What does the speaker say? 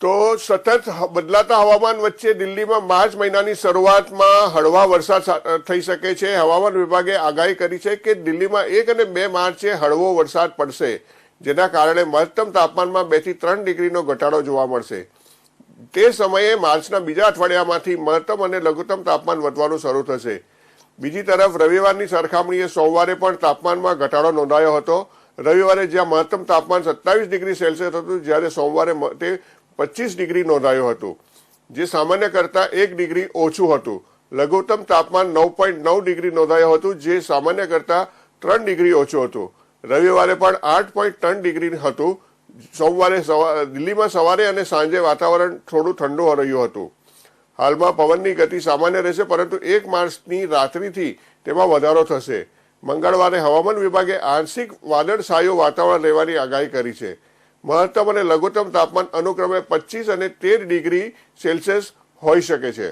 તો સતત બદલાતા હવામાન વચ્ચે દિલ્હીમાં માર્ચ મહિનાની શરૂઆતમાં હળવા વરસાદ થઈ શકે છે. હવામાન વિભાગે આગાહી કરી છે કે દિલ્હીમાં એક અને બે માર્ચે હળવો વરસાદ પડશે, જેના કારણે મહત્તમ તાપમાનમાં બેથી ત્રણ ડિગ્રીનો ઘટાડો જોવા મળશે. તે સમયે માર્ચના બીજા અઠવાડિયામાંથી મહત્તમ અને લઘુત્તમ તાપમાન વધવાનું શરૂ થશે. બીજી તરફ, રવિવારની સરખામણીએ સોમવારે પણ તાપમાનમાં ઘટાડો નોંધાયો હતો. રવિવારે જ્યાં મહત્તમ તાપમાન સત્તાવીસ ડિગ્રી સેલ્સિયસ હતું, જ્યારે સોમવારે તે પચીસ ડિગ્રી નોંધાયું હતું, જે સામાન્ય કરતાં એક ડિગ્રી ઓછું હતું. લઘુત્તમ તાપમાન નવ પોઈન્ટ નવ ડિગ્રી નોંધાયું હતું, જે સામાન્ય કરતાં ત્રણ ડિગ્રી ઓછું હતું. રવિવારે પણ આઠ પોઈન્ટ ત્રણ ડિગ્રી હતું. સોમવારે દિલ્હીમાં સવારે અને સાંજે વાતાવરણ થોડું ઠંડુ રહ્યું હતું. હાલમાં પવનની ગતિ સામાન્ય રહેશે, પરંતુ એક માર્ચની રાત્રિથી તેમાં વધારો થશે. મંગળવારે હવામાન વિભાગે આંશિક વાદળછાયું વાતાવરણ રહેવાની આગાહી કરી છે. મહત્તમ અને લઘુત્તમ તાપમાન અનુક્રમે પચીસ અને તેર ડિગ્રી સેલ્સિયસ હોઈ શકે છે.